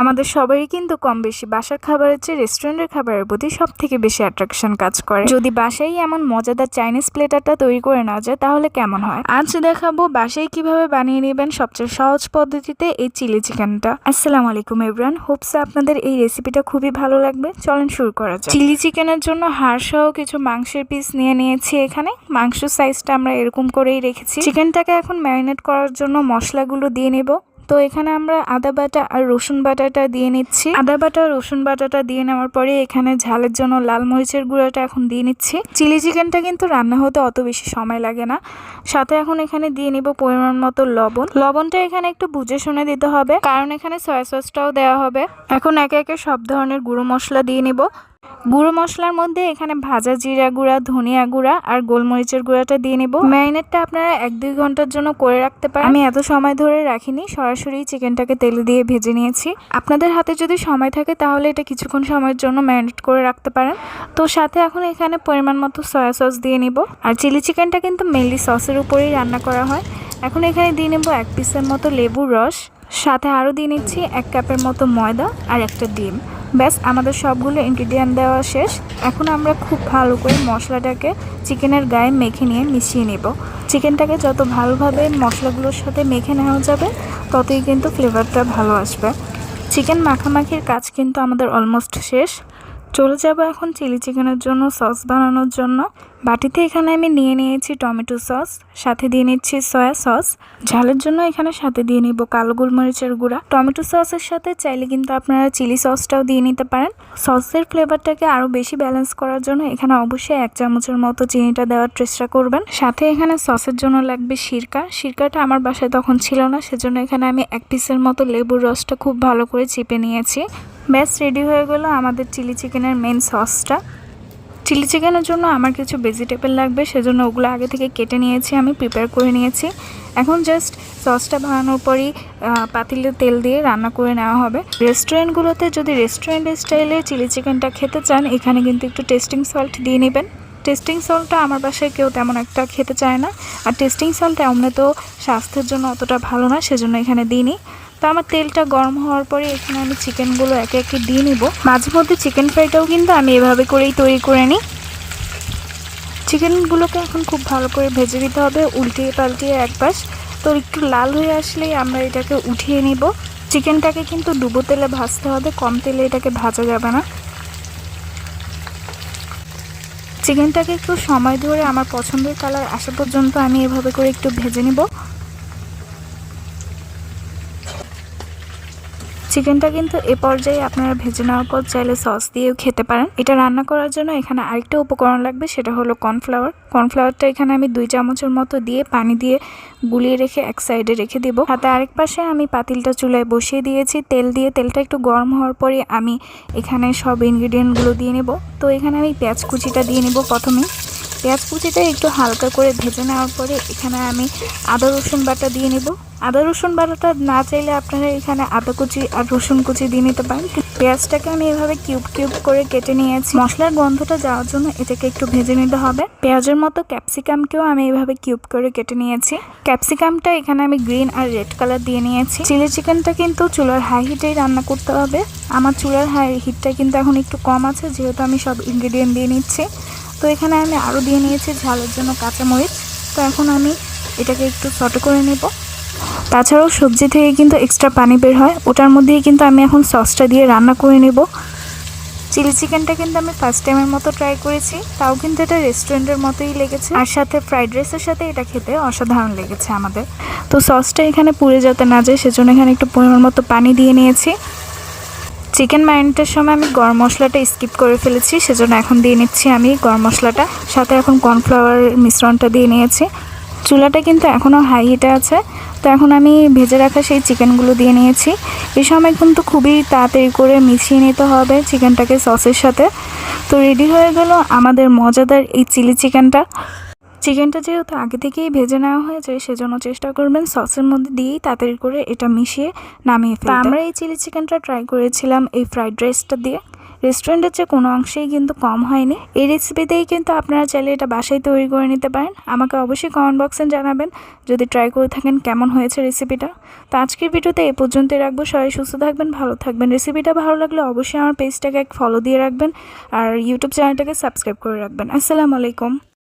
আমাদের সবারই কিন্তু কম বেশি বাসার খাবারের চেয়ে রেস্টুরেন্টের খাবারের প্রতি সব থেকে বেশি অ্যাট্রাকশন কাজ করে। যদি বাসায় এমন মজাদার চাইনিজ প্লেটারটা তৈরি করে না যায়, তাহলে কেমন হয়? আজ দেখাবো বাসায় কীভাবে বানিয়ে নেবেন সবচেয়ে সহজ পদ্ধতিতে এই চিলি চিকেনটা আসসালামু আলাইকুম এভরান হোপস আপনাদের এই রেসিপিটা খুবই ভালো লাগবে। চলেন শুরু করা যাক। চিলি চিকেনের জন্য হাড় সহ কিছু মাংসের পিস নিয়ে নিয়েছি এখানে। মাংস সাইজটা আমরা এরকম করেই রেখেছি। চিকেনটাকে এখন ম্যারিনেট করার জন্য মশলাগুলো দিয়ে নেব। তো এখানে আমরা আদা বাটা আর রসুন বাটাটা দিয়ে নিচ্ছি। আদা বাটা, রসুন বাটাটা দিয়ে নেওয়ার পরে এখানে ঝালের জন্য লাল মরিচের গুঁড়াটা এখন দিয়ে নিচ্ছি। চিলি চিকেনটা কিন্তু রান্না হতে অত বেশি সময় লাগে না। সাথে এখন এখানে দিয়ে নিব পরিমাণ মতো লবণ। লবণটা এখানে একটু বুঝে শুনে দিতে হবে, কারণ এখানে সয়া সসটাও দেওয়া হবে। এখন একে একে সব ধরনের গুঁড়ো মশলা দিয়ে নিব। গুঁড়ো মশলার মধ্যে এখানে ভাজা জিরা গুঁড়া, ধনিয়া গুঁড়া আর গোলমরিচের গুঁড়াটা দিয়ে নেব। ম্যারিনেটটা আপনারা এক দুই ঘণ্টার জন্য করে রাখতে পারেন। আমি এত সময় ধরে রাখিনি, সরাসরি চিকেনটাকে তেলে দিয়ে ভেজে নিয়েছি। আপনাদের হাতে যদি সময় থাকে তাহলে এটা কিছুক্ষণ সময়ের জন্য ম্যারিনেট করে রাখতে পারেন। তো সাথে এখন এখানে পরিমাণ মতো সয়া সস দিয়ে নিব। আর চিলি চিকেনটা কিন্তু মেনলি সসের উপরেই রান্না করা হয়। এখন এখানে দিয়ে নেব এক পিসের মতো লেবুর রস। সাথে আরও দিয়ে নিচ্ছি এক কাপের মতো ময়দা আর একটা ডিম। ব্যাস, আমাদের সবগুলো ইনগ্রিডিয়েন্ট দেওয়া শেষ। এখন আমরা খুব ভালো করে মশলাটাকে চিকেনের গায়ে মেখে নিয়ে মিশিয়ে নেব। চিকেনটাকে যত ভালোভাবে মশলাগুলোর সাথে মেখে নেওয়া যাবে, ততই কিন্তু ফ্লেভারটা ভালো আসবে। চিকেন মাখামাখির কাজ কিন্তু আমাদের অলমোস্ট শেষ। চলে যাব এখন চিলি চিকেনের জন্য, সস বানানোর জন্য। বাটিতে এখানে আমি নিয়ে নিয়েছি টমেটো সস, সাথে দিয়ে নিচ্ছি সয়া সস। ঝালের জন্য এখানে সাথে দিয়ে নিব কালো গোলমরিচের গুঁড়া। টমেটো সসের সাথে চাইলে কিন্তু আপনারা চিলি সসটাও দিয়ে নিতে পারেন। সসের ফ্লেভারটাকে আরও বেশি ব্যালেন্স করার জন্য এখানে অবশ্যই এক চামচের মতো চিনিটা দেওয়ার চেষ্টা করবেন। সাথে এখানে সসের জন্য লাগবে সিরকা। সিরকাটা আমার বাসায় তখন ছিল না, সেজন্য এখানে আমি এক পিসের মতো লেবুর রসটা খুব ভালো করে চিপে নিয়েছি। ব্যাস রেডি হয়ে গেল আমাদের চিলি চিকেনের মেন সসটা চিলি চিকেনের জন্য আমার কিছু ভেজিটেবল লাগবে, সেজন্য ওগুলো আগে থেকে কেটে নিয়েছি, আমি প্রিপেয়ার করে নিয়েছি। এখন জাস্ট সসটা বানানোর পরই পাতিলে তেল দিয়ে রান্না করে নেওয়া হবে। রেস্টুরেন্টগুলোতে যদি রেস্টুরেন্ট স্টাইলে চিলি চিকেনটা খেতে চান, এখানে কিন্তু একটু টেস্টিং সল্ট দিয়ে নেবেন। টেস্টিং সল্টটা আমার বাসায় কেউ তেমন একটা খেতে চায় না। আর টেস্টিং সল্ট এমনি তো স্বাস্থ্যের জন্য অতটা ভালো না সেজন্য এখানে দিইনি। তো আমার তেলটা গরম হওয়ার পরে এখানে আমি চিকেনগুলো একে একে দিয়ে নিব। মাঝে মধ্যে চিকেন ফ্রাইটাও কিন্তু আমি এভাবে করেই তৈরি করে নিই। চিকেনগুলোকে এখন খুব ভালো করে ভেজে দিতে হবে, উল্টিয়ে পাল্টিয়ে এক পাশ। তো একটু লাল হয়ে আসলেই আমরা এটাকে উঠিয়ে নিব। চিকেনটাকে কিন্তু ডুবো তেলে ভাজতে হবে, কম তেলে এটাকে ভাজা যাবে না। চিকেনটাকে একটু সময় ধরে আমার পছন্দের কালার আসা পর্যন্ত আমি এভাবে করে একটু ভেজে নিব। চিকেনটা কিন্তু এ পর্যায়ে আপনারা ভেজে নেওয়ার পর চাইলে সস দিয়েও খেতে পারেন। এটা রান্না করার জন্য এখানে আরেকটা উপকরণ লাগবে, সেটা হলো কর্নফ্লাওয়ার। কর্নফ্লাওয়ারটা এখানে আমি দুই চামচের মতো দিয়ে পানি দিয়ে গুলিয়ে রেখে এক সাইডে রেখে দিব। হাতে আরেক পাশে আমি পাতিলটা চুলায় বসিয়ে দিয়েছি। তেল দিয়ে তেলটা একটু গরম হওয়ার পরে আমি এখানে সব ইনগ্রিডিয়েন্টগুলো দিয়ে নেব। তো এখানে আমি পেঁয়াজ কুচিটা দিয়ে নেব প্রথমে পেঁয়াজ কুচিটা একটু হালকা করে ভেজে নেওয়ার পরে এখানে আমি আদা রসুন বাটা দিয়ে নেব। আদা রসুন বাটাটা না চাইলে আপনারা এখানে আদা কুচি আর রসুন কুচি দিয়ে নিতে পারেন। পেঁয়াজটাকে আমি এভাবে কিউব কিউব করে কেটে নিয়েছি। মশলার গন্ধটা যাওয়ার জন্য এটাকে একটু ভেজে নিতে হবে। পেঁয়াজের মতো ক্যাপসিকামকেও আমি এভাবে কিউব করে কেটে নিয়েছি। ক্যাপসিকামটা এখানে আমি গ্রিন আর রেড কালার দিয়ে নিয়েছি। চিলি চিকেনটা কিন্তু চুলার হাই হিটেই রান্না করতে হবে। আমার চুলার হাই হিটটা কিন্তু এখন একটু কম আছে, যেহেতু আমি সব ইনগ্রিডিয়েন্ট দিয়ে নিচ্ছি। তো এখানে আমি আরও দিয়ে নিয়েছি ঝালের জন্য কাঁচামরিচ। তো এখন আমি এটাকে একটু শর্ট করে নেব। তাছাড়াও সবজি থেকে কিন্তু এক্সট্রা পানি বের হয়। ওটার মধ্যেই কিন্তু আমি এখন সসটা দিয়ে রান্না করে নেব। চিলি চিকেনটা কিন্তু আমি ফার্স্ট টাইমের মতো ট্রাই করেছি। তাও কিন্তু এটা রেস্টুরেন্টের মতোই লেগেছে। আর সাথে ফ্রাইড রাইসের সাথে এটা খেতে অসাধারণ লেগেছে আমাদের। তো সসটা এখানে পুড়ে যাতে না যায়, সেজন্য এখানে একটু পরিমাণ মতো পানি দিয়ে নিয়েছি। চিকেন ম্যারিনেটের সময় আমি গরম মশলাটা স্কিপ করে ফেলেছি, সেজন্য এখন দিয়ে নিচ্ছি আমি গরম মশলাটা। সাথে এখন কর্নফ্লাওয়ার মিশ্রণটা দিয়ে নিয়েছি। চুলাটা কিন্তু এখনও হাই হিটে আছে। তো এখন আমি ভেজে রাখা সেই চিকেনগুলো দিয়ে নিয়েছি। এই সময় কিন্তু খুবই তাড়াতাড়ি করে মিশিয়ে নিতে হবে চিকেনটাকে সসের সাথে। তো রেডি হয়ে গেল আমাদের মজাদার এই চিলি চিকেনটা চিকেনটা যেহেতু আগে থেকেই ভেজে নেওয়া হয়েছে, সেজন্য চেষ্টা করবেন সসের মধ্যে দিয়েই তাড়াতাড়ি করে এটা মিশিয়ে নামিয়ে ফেলতে। আমরা এই চিলি চিকেনটা ট্রাই করেছিলাম এই ফ্রাইড রাইসটা দিয়ে। রেস্টুরেন্টের চেয়ে কোনো অংশেই কিন্তু কম হয়নি। এই রেসিপিতেই কিন্তু আপনারা চাইলে এটা বাসায় তৈরি করে নিতে পারেন। আমাকে অবশ্যই কমেন্ট বক্সে জানাবেন যদি ট্রাই করে থাকেন কেমন হয়েছে রেসিপিটা তো আজকের ভিডিওতে এ পর্যন্তই রাখব। সবাই সুস্থ থাকবেন, ভালো থাকবেন। রেসিপিটা ভালো লাগলে অবশ্যই আমার পেজটাকে এক ফলো দিয়ে রাখবেন। আর ইউটিউব চ্যানেলটাকে সাবস্ক্রাইব করে রাখবেন। আসসালামু আলাইকুম।